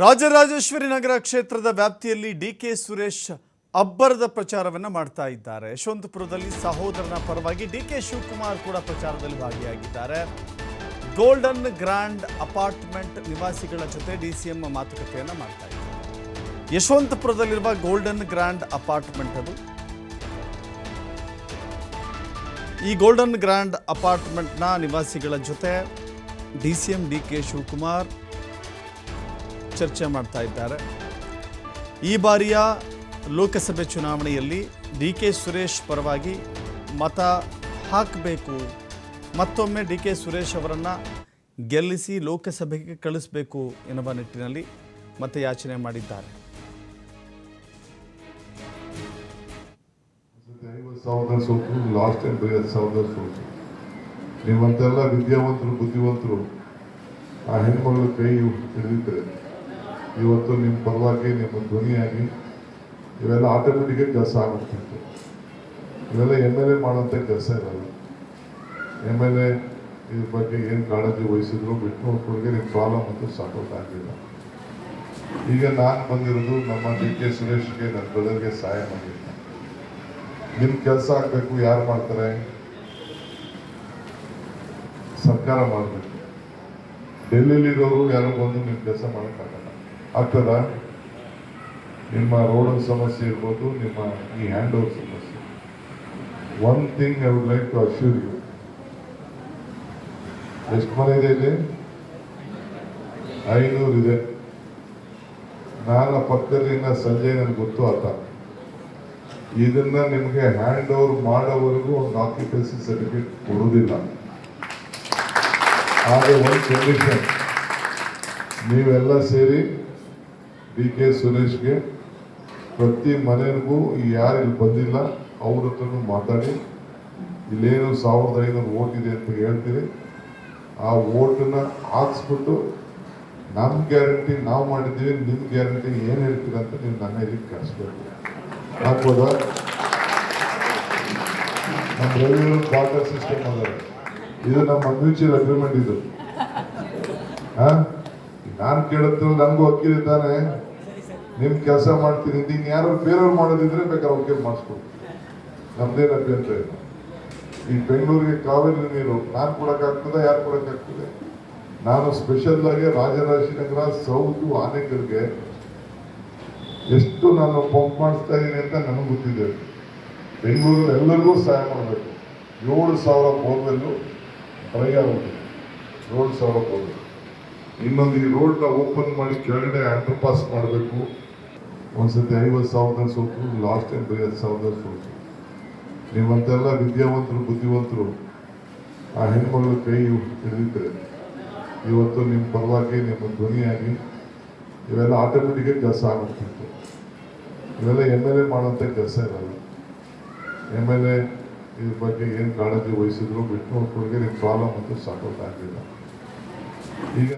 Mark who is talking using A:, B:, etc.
A: ರಾಜರಾಜೇಶ್ವರಿ ನಗರ ಕ್ಷೇತ್ರದ ವ್ಯಾಪ್ತಿಯಲ್ಲಿ D K Suresh ಅಬ್ಬರದ ಪ್ರಚಾರವನ್ನು ಮಾಡ್ತಾ ಇದ್ದಾರೆ. ಯಶವಂತಪುರದಲ್ಲಿ ಸಹೋದರನ ಪರವಾಗಿ ಡಿ ಕೆ ಶಿವಕುಮಾರ್ ಕೂಡ ಪ್ರಚಾರದಲ್ಲಿ ಭಾಗಿಯಾಗಿದ್ದಾರೆ. ಗೋಲ್ಡನ್ ಗ್ರ್ಯಾಂಡ್ ಅಪಾರ್ಟ್ಮೆಂಟ್ ನಿವಾಸಿಗಳ ಜೊತೆ ಡಿ ಸಿ ಎಂ ಮಾತುಕತೆಯನ್ನು ಮಾಡ್ತಾ ಇದ್ದಾರೆ. ಯಶವಂತಪುರದಲ್ಲಿರುವ ಗೋಲ್ಡನ್ ಗ್ರ್ಯಾಂಡ್ ಅಪಾರ್ಟ್ಮೆಂಟ್ ಅದು. ಈ ಗೋಲ್ಡನ್ ಗ್ರ್ಯಾಂಡ್ ಅಪಾರ್ಟ್ಮೆಂಟ್ನ ನಿವಾಸಿಗಳ ಜೊತೆ D C M, D K Shivakumar ಚರ್ಚೆ ಮಾಡ್ತಾ ಇದ್ದಾರೆ. ಈ ಬಾರಿಯ ಲೋಕಸಭೆ ಚುನಾವಣೆಯಲ್ಲಿ ಡಿ ಕೆ ಸುರೇಶ್ ಪರವಾಗಿ ಮತ ಹಾಕಬೇಕು. ಮತ್ತೊಮ್ಮೆ ಡಿ ಕೆ ಸುರೇಶ್ ಅವರನ್ನು ಗೆಲ್ಲಿಸಿ ಲೋಕಸಭೆಗೆ ಕಳಿಸಬೇಕು ಎನ್ನುವ ನಿಟ್ಟಿನಲ್ಲಿ ಮತಯಾಚನೆ ಮಾಡಿದ್ದಾರೆ.
B: ನೀವಂತೆಲ್ಲ ವಿದ್ಯಾವಂತರು, ಬುದ್ಧಿವಂತರು, ಆ ಹೆಣ್ಮಗಳ ಕೈ ಹಿಡಿದಿದ್ರೆ ಇವತ್ತು ನಿಮ್ಮ ಪರವಾಗಿ ನಿಮ್ಮ ಧ್ವನಿಯಾಗಿ ಇವೆಲ್ಲ ಆಟೋಮೆಟಿಕಾಗಿ ಕೆಲಸ ಆಗ್ಬಿಡ್ತಿತ್ತು. ಇವೆಲ್ಲ ಎಂ ಎಲ್ ಎ ಮಾಡೋಂಥ ಕೆಲಸ ಇರಲ್ಲ. ಎಂ ಎಲ್ ಎ ಇದ್ರ ಬಗ್ಗೆ ಏನು ಕಾಳಜಿ ವಹಿಸಿದ್ರು ಬಿಟ್ಟು ನೋಡ್ಕೊಳಿಗೆ ನಿಮ್ಮ ಪ್ರಾಬ್ಲಮ್ ಅಂತೂ ಸಾಕೌಟ್ ಆಗಲಿಲ್ಲ. ಈಗ ನಾನು ಬಂದಿರೋದು ನಮ್ಮ ಡಿ ಕೆ ಸುರೇಶ್ಗೆ ನನ್ನ ಬ್ರದರ್ಗೆ ಸಹಾಯ ಮಾಡಿಲ್ಲ ನಿಮ್ಮ ಕೆಲಸ ಆಗಬೇಕು, ಯಾರು ಮಾಡ್ತಾರೆ? ಸರ್ಕಾರ ಮಾಡಬೇಕು. ಡೆಲ್ಲಿಲಿರೋರು ಯಾರು ಬಂದು ನಿಮ್ಮ ಕೆಲಸ ಮಾಡೋಕ್ಕಾಗಲ್ಲ. ಆಗ್ತದ? ನಿಮ್ಮ ರೋಡ್ ಸಮಸ್ಯೆ ಇರ್ಬೋದು, ನಿಮ್ಮ ಈ ಹ್ಯಾಂಡ್ ಓವರ್ ಸಮಸ್ಯೆ. One thing I would like to assure you ಎಷ್ಟು ಮನೆ ಇದೆ ಇಲ್ಲಿ? ಐನೂರು ಇದೆ. ನಾನು ಪಕ್ಕದಲ್ಲಿ ಸಂಜೆ ನನಗೆ ಗೊತ್ತು ಆತ ಇದನ್ನ ನಿಮಗೆ ಹ್ಯಾಂಡ್ ಓವರ್ ಮಾಡೋವರೆಗೂ ಒಂದು ಆಕ್ಯುಪೆನ್ಸಿ ಸರ್ಟಿಫಿಕೇಟ್ ಕೊಡುವುದಿಲ್ಲ. ಆದರೆ ಒಂದು ಕಂಡೀಷನ್ ನೀವೆಲ್ಲ ಸೇರಿ ಡಿ ಕೆ ಸುರೇಶ್ಗೆ ಪ್ರತಿ ಮನೆಗೂ ಯಾರು ಇಲ್ಲಿ ಬಂದಿಲ್ಲ, ಅವ್ರ ಹತ್ರನು ಮಾತಾಡಿ, ಇಲ್ಲೇನು ಸಾವಿರದ ಐನೂರು ಓಟ್ ಇದೆ ಅಂತ ಹೇಳ್ತೀರಿ. ಆ ಓಟನ್ನ ಹಾಕ್ಸ್ಬಿಟ್ಟು ನಮ್ಮ ಗ್ಯಾರಂಟಿ ನಾವು ಮಾಡಿದ್ದೀವಿ ನಿಮ್ಮ ಗ್ಯಾರಂಟಿ ಏನು ಹೇಳ್ತೀರ ಅಂತ ನೀವು ನನ್ನ ಇದಕ್ಕೆ ಕಳಿಸ್ಬೇಕು? ಹಾಕ್ಬೋದಾ ನಮ್ಮ ರೆವಿನ್ಯೂ ಕ್ವಾರ್ಟರ್ ಸಿಸ್ಟಮ್ ಅದ. ಇದು ನಮ್ಮ ಮ್ಯೂಚುವಲ್ ಅಗ್ರಿಮೆಂಟ್ ಇದು. ಹಾ? ನಾನು ಕೇಳುತ್ತಿಲ್ಲ ನನಗೂ ಹಕ್ಕಿದೆ ಇದ್ದಾನೆ ನಿಮ್ ಕೆಲಸ ಮಾಡ್ತೀನಿ. ನೀನ್ ಯಾರು ಬೇರೆಯವ್ರು ಮಾಡೋದಿದ್ರೆ ಬೇಕಾದ್ರೆ ಅವ್ರಿಗೆ ಮಾಡಿಸ್ಕೊಡ್ತೀನಿ ನಮ್ದೇನು ಅಭ್ಯಂತರ ಇಲ್ಲ ಈ ಬೆಂಗಳೂರಿಗೆ ಕಾವೇರಿ ನೀರು ನಾನು ಕೊಡೋಕ್ಕಾಗ್ತದೆ ಯಾರು ಕೊಡೋಕ್ಕಾಗ್ತದೆ ನಾನು ಸ್ಪೆಷಲ್ ಆಗಿ ರಾಜರಾಜನಗರ ಸೌತ್ ಆನೆಗಳಿಗೆ ಎಷ್ಟು ನಾನು ಪಂಪ್ ಮಾಡಿಸ್ತಾ ಇದ್ದೀನಿ ಅಂತ ನನಗೆ ಗೊತ್ತಿದೆ. ಬೆಂಗಳೂರು ಎಲ್ಲರಿಗೂ ಸಹಾಯ ಮಾಡಬೇಕು. ಏಳು ಸಾವಿರ ಬೋರ್ವೆಲ್ಲು ಆಗುತ್ತೆ. ಏಳು ಸಾವಿರ ಬೋರ್ವೆಲ್. ಇನ್ನೊಂದು ಈ ರೋಡ್ನ ಓಪನ್ ಮಾಡಿ ಕೆಳಗಡೆ ಅಂಡರ್ ಪಾಸ್ ಮಾಡಬೇಕು. ಒಂದ್ಸತಿ ಐವತ್ತು ಸಾವಿರದ ಸೋತು ಲಾಸ್ಟ್ ಟೈಮ್ ಬರೀ ಹತ್ತು ಸಾವಿರದ ಸೋತು ನೀವಂತೆಲ್ಲ ವಿದ್ಯಾವಂತರು, ಬುದ್ಧಿವಂತರು, ಆ ಹೆಣ್ಮಗಳ ಕೈ ಹಿಡಿದಿದ್ರೆ ಇವತ್ತು ನಿಮ್ಮ ಪರವಾಗಿ, ನಿಮ್ಮ ಧ್ವನಿಯಾಗಿ, ಇವೆಲ್ಲ ಆಟೋಮೆಟಿಕಾಗಿ ಕೆಲಸ ಆಗುತ್ತಿತ್ತು ಇವೆಲ್ಲ ಎಂ ಎಲ್ ಎ ಮಾಡೋಂಥ ಕೆಲಸ ಇರಲ್ಲ. ಎಂ ಎಲ್ ಎ ಇದ್ರ ಬಗ್ಗೆ ಏನು ಕಾಳಜಿ ವಹಿಸಿದ್ರು ಬಿಟ್ಟು ಕೊಡುಗೆ ನಿಮ್ಮ ಪ್ರಾಬ್ಲಮ್ ಅಂತೂ ಸಾಕೋಕ್ಕಾಗಲಿಲ್ಲ ಈಗ